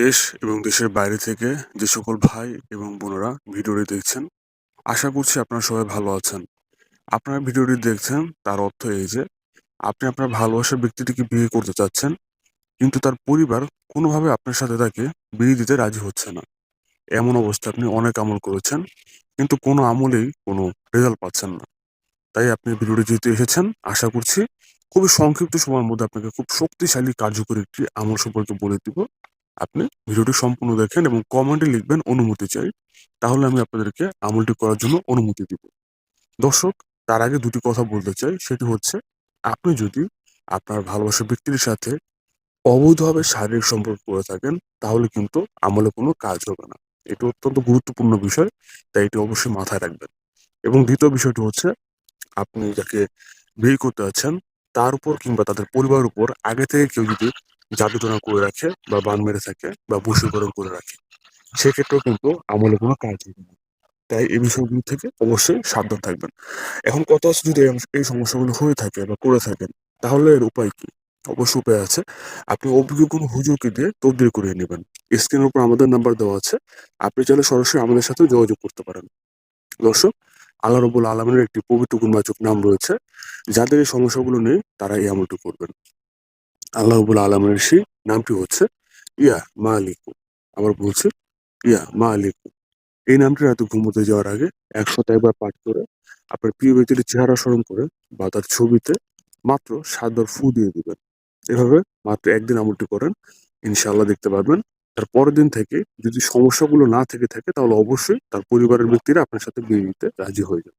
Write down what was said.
দেশ এবং দেশের বাইরে থেকে যে সকল ভাই এবং বোনেরা ভিডিওটি দেখছেন, আশা করছি আপনারা সবাই ভালো আছেন। আপনারা ভিডিওটি দেখছেন, তার অর্থ এই যে, আপনি আপনার ভালোবাসার ব্যক্তিটিকে বিয়ে করতে চাচ্ছেন, কিন্তু তার পরিবার কোনোভাবে আপনার সাথে তাকে বিয়ে দিতে রাজি হচ্ছে না। এমন অবস্থা আপনি অনেক আমল করেছেন, কিন্তু কোনো আমলেই কোনো রেজাল্ট পাচ্ছেন না। তাই আপনি ভিডিওটি যেহেতু এসেছেন, আশা করছি খুবই সংক্ষিপ্ত সময়ের মধ্যে আপনাকে খুব শক্তিশালী, কার্যকরী একটি আমল সম্পর্কে বলে দিব। আপনি ভিডিওটি সম্পূর্ণ দেখেন এবং কমেন্টে লিখবেন অনুমতি চাই, তাহলে আমি আপনাদেরকে আমলটি করার জন্য অনুমতি দিব। দর্শক, তার আগে দুটি কথা বলতে চাই, সেটি হচ্ছে, আপনি যদি আপনার ভালোবাসা ব্যক্তির সাথে অবৈধভাবে শারীরিক সম্পর্ক করে থাকেন, তাহলে কিন্তু আমলে কোনো কাজ হবে না। এটি অত্যন্ত গুরুত্বপূর্ণ বিষয়, তাই এটি অবশ্যই মাথায় রাখবেন। এবং দ্বিতীয় বিষয়টি হচ্ছে, আপনি যাকে বিয়ে করতে যাচ্ছেন তার উপর কিংবা তাদের পরিবারের উপর আগে থেকে কেউ যদি জাদুটনা করে রাখে বা বান মেরে থাকে বা বশীকরণ করে রাখে, সেক্ষেত্রেও কিন্তু আমলে কোনো কাজ হবে না। তাই এই বিষয়গুলো থেকে অবশ্যই সাবধান থাকবেন। এখন আছে যদি এই- সমস্যাগুলো হয়ে থাকে বা করে থাকেন, তাহলে এর উপায় কি? অবশ্যই উপায় আছে। আপনি অভিজ্ঞ কোনো হুজুরকে দিয়ে তবদিল করিয়ে নেবেন। স্ক্রিনের উপর আমাদের নাম্বার দেওয়া আছে। আপনি চাইলে সরাসরি আমাদের সাথে যোগাযোগ করতে পারেন। দর্শক আল্লাহ রবুল আলমের একটি পবিত্র গুণবাচক নাম রয়েছে। যাদের এই সমস্যাগুলো নেই, তারা এই আমলটি করবেন। আল্লাহ রবুল আলমের সেই নামটি হচ্ছে, ইয়া মা আলিকু আবার বলছে, ইয়া মা আলিকু এই নামটি রাতে ঘুমোতে যাওয়ার আগে একশত একবার পাঠ করে, আপনার প্রিয় ব্যক্তির চেহারা স্মরণ করে বা তার ছবিতে মাত্র সাতবার ফু দিয়ে দিবেন। এভাবে মাত্র একদিন আমলটি করেন। ইনশাআল্লাহ দেখতে পারবেন তার পরের দিন থেকে যদি সমস্যাগুলো না থেকে থাকে, তাহলে অবশ্যই তার পরিবারের ব্যক্তিরা আপনার সাথে বিয়ে দিতে রাজি হয়ে যাবে।